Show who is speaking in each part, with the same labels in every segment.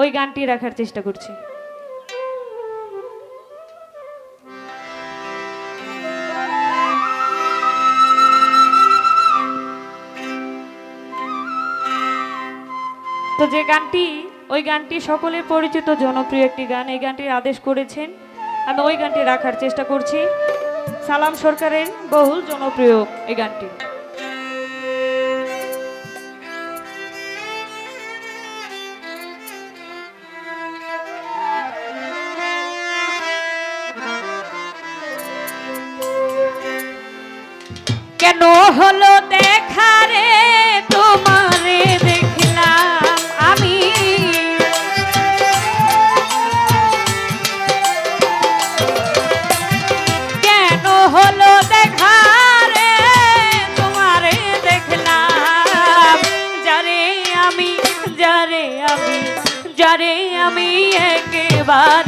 Speaker 1: ওই গানটি রাখার চেষ্টা করছি। তো যে গানটি, ওই গানটি সকলের পরিচিত জনপ্রিয় একটি গান, এই গানটির আদেশ করেছেন। আমি ওই গানটি রাখার চেষ্টা করছি। সালাম সরকারের বহুল জনপ্রিয় এই গানটি। কেন হলো দেখা রে? তোমারে দেখলাম আমি। কেন হলো দেখা রে? তোমারে দেখলাম। যারে আমি যারে আমি যারে আমি একেবারে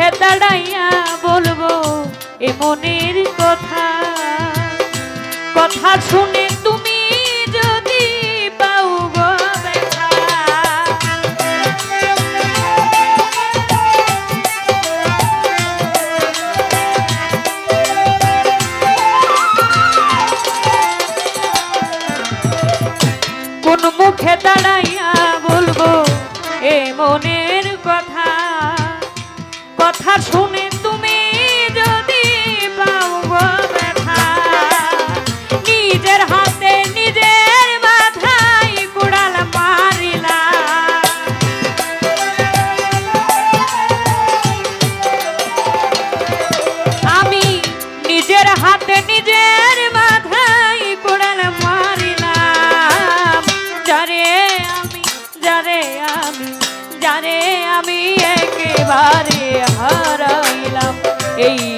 Speaker 1: মুখে দাঁড়াইয়া বলব, এ মনের কথা। কথা শুনে তুমি যদি পাও গো কোন মুখে দাঁড়াইয়া বলব, এ মনের কথা। কথা শুনে এই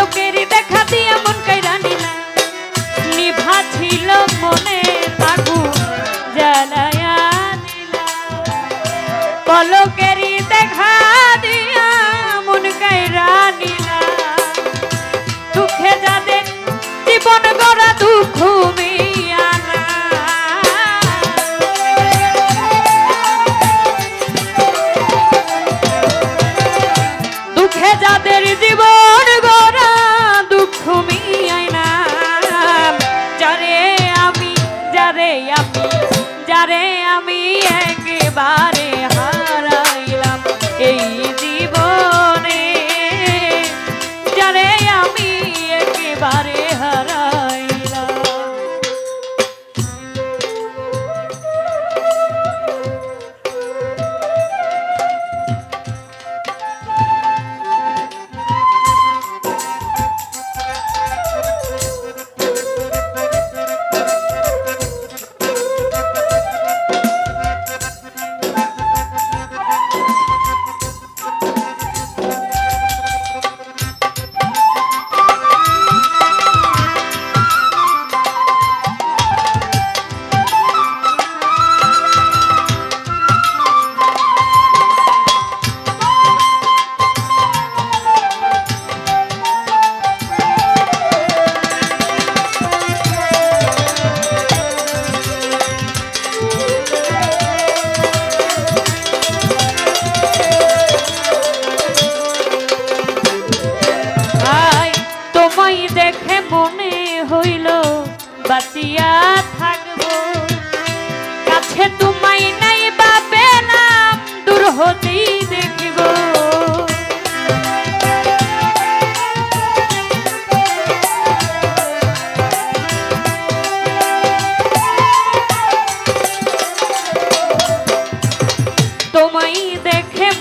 Speaker 1: পলকেরই দেখা দিয়া মন কাইরা নিলা নিভা ছিল মনে আগুন জ্বালায়া দিলা পলকেরই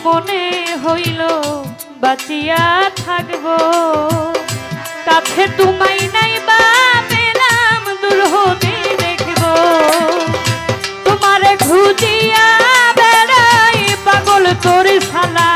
Speaker 1: মনে হইল, বাঁচিয়া থাকব। কাছে তোমাই নাই বাপেলাম দূর হতে দেখব। তোমার খুঁজিয়া বেড়াই পাগল তোর শালা।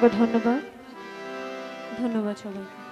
Speaker 1: অসংখ্য ধন্যবাদ। ধন্যবাদ সবাইকে।